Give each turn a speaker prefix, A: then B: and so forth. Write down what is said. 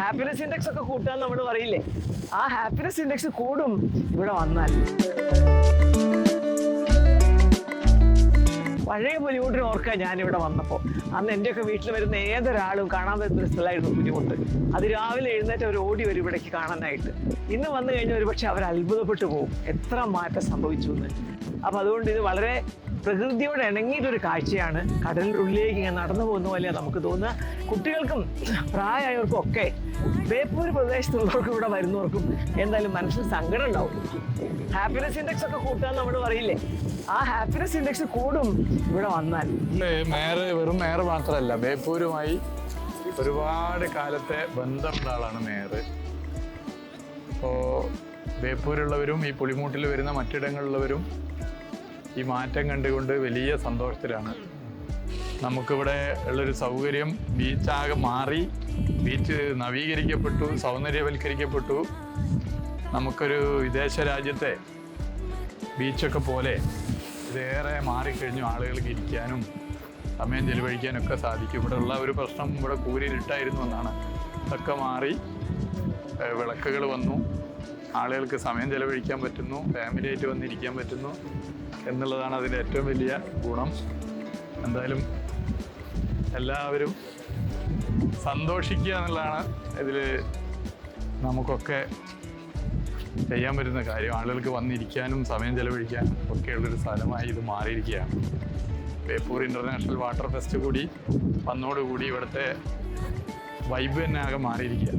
A: Happiness index ഒക്കെ കൂട്ടാൻ നമ്മൾ പറയില്ലേ? ആ ഹാപ്പിനെസ് ഇൻഡെക്സ് കൂടും ഇവിടെ വന്നാൽ. പഴയ പുലിമുട്ടിനെ ഓർക്കാൻ ഞാനിവിടെ വന്നപ്പോൾ അന്ന് എന്റെയൊക്കെ വീട്ടിൽ വരുന്ന ഏതൊരാളും കാണാൻ പറ്റുന്ന സ്ഥലമായിരുന്നു പുലിമുട്ട് അത് രാവിലെ എഴുന്നേറ്റ് അവർ ഓടി വരും ഇവിടേക്ക് കാണാനായിട്ട്. ഇന്ന് വന്നു കഴിഞ്ഞാൽ ഒരുപക്ഷെ അവർ അത്ഭുതപ്പെട്ടു പോകും. എത്ര മാറ്റം സംഭവിച്ചു എന്ന്. അപ്പം അതുകൊണ്ട് ഇത് വളരെ പ്രകൃതിയോട് ഇണങ്ങിയിട്ടൊരു കാഴ്ചയാണ്. കടലിനുള്ളിലേക്ക് ഇങ്ങനെ നടന്നു പോകുന്ന പോലെയാണ് നമുക്ക് തോന്നുക. കുട്ടികൾക്കും പ്രായമായവർക്കും ഒക്കെ ബേപ്പൂർ പ്രദേശത്തുള്ളവർക്കും ഇവിടെ വരുന്നവർക്കും എന്തായാലും മനസ്സിൽ സങ്കടം ഉണ്ടാവും. ഹാപ്പിനെസ് ഇൻഡെക്സ് ഒക്കെ കൂട്ടാൻ നമ്മൾ പറയില്ലേ? ആ ഹാപ്പിനെസ് ഇൻഡെക്സ് കൂടും ഇവിടെ വന്നാൽ.
B: മേയർ വെറും മേയർ മാത്രമല്ല ബേപ്പൂരുമായി ഒരുപാട് കാലത്തെ ബന്ധമുള്ള ആളാണ് മേയർ ഇപ്പോൾ ബേപ്പൂരുള്ളവരും ഈ പുളിമൂട്ടിൽ വരുന്ന മറ്റിടങ്ങളിലുള്ളവരും ഈ മാറ്റം കണ്ടുകൊണ്ട് വലിയ സന്തോഷത്തിലാണ്. നമുക്കിവിടെ ഉള്ളൊരു സൗകര്യം ബീച്ചാകെ മാറി ബീച്ച് നവീകരിക്കപ്പെട്ടു സൗന്ദര്യവൽക്കരിക്കപ്പെട്ടു. നമുക്കൊരു വിദേശ രാജ്യത്തെ ബീച്ചൊക്കെ പോലെ ഇതേറെ മാറിക്കഴിഞ്ഞു ആളുകൾക്ക് ഇരിക്കാനും സമയം ചെലവഴിക്കാനൊക്കെ സാധിക്കും. ഇവിടെ ഉള്ള ഒരു പ്രശ്നം ഇവിടെ കൂരിരുട്ടായിരുന്നു എന്നാണ്. അതൊക്കെ മാറി വിളക്കുകൾ വന്നു. ആളുകൾക്ക് സമയം ചെലവഴിക്കാൻ പറ്റുന്നു ഫാമിലി ആയിട്ട് വന്നിരിക്കാൻ പറ്റുന്നു എന്നുള്ളതാണ് അതിന്റെ ഏറ്റവും വലിയ ഗുണം. എന്തായാലും എല്ലാവരും സന്തോഷിക്കുക എന്നുള്ളതാണ് ഇതിൽ നമുക്കൊക്കെ ചെയ്യാൻ പറ്റുന്ന കാര്യം. ആളുകൾക്ക് വന്നിരിക്കാനും സമയം ചെലവഴിക്കാനും ഒക്കെയുള്ളൊരു സ്ഥലമായി ഇത് മാറിയിരിക്കുകയാണ്. ബേപ്പൂർ ഇന്റർനാഷണൽ വാട്ടർ ഫെസ്റ്റ് കൂടി വന്നോടുകൂടി ഇവിടുത്തെ വൈബ് തന്നെ ആകെ മാറിയിരിക്കുക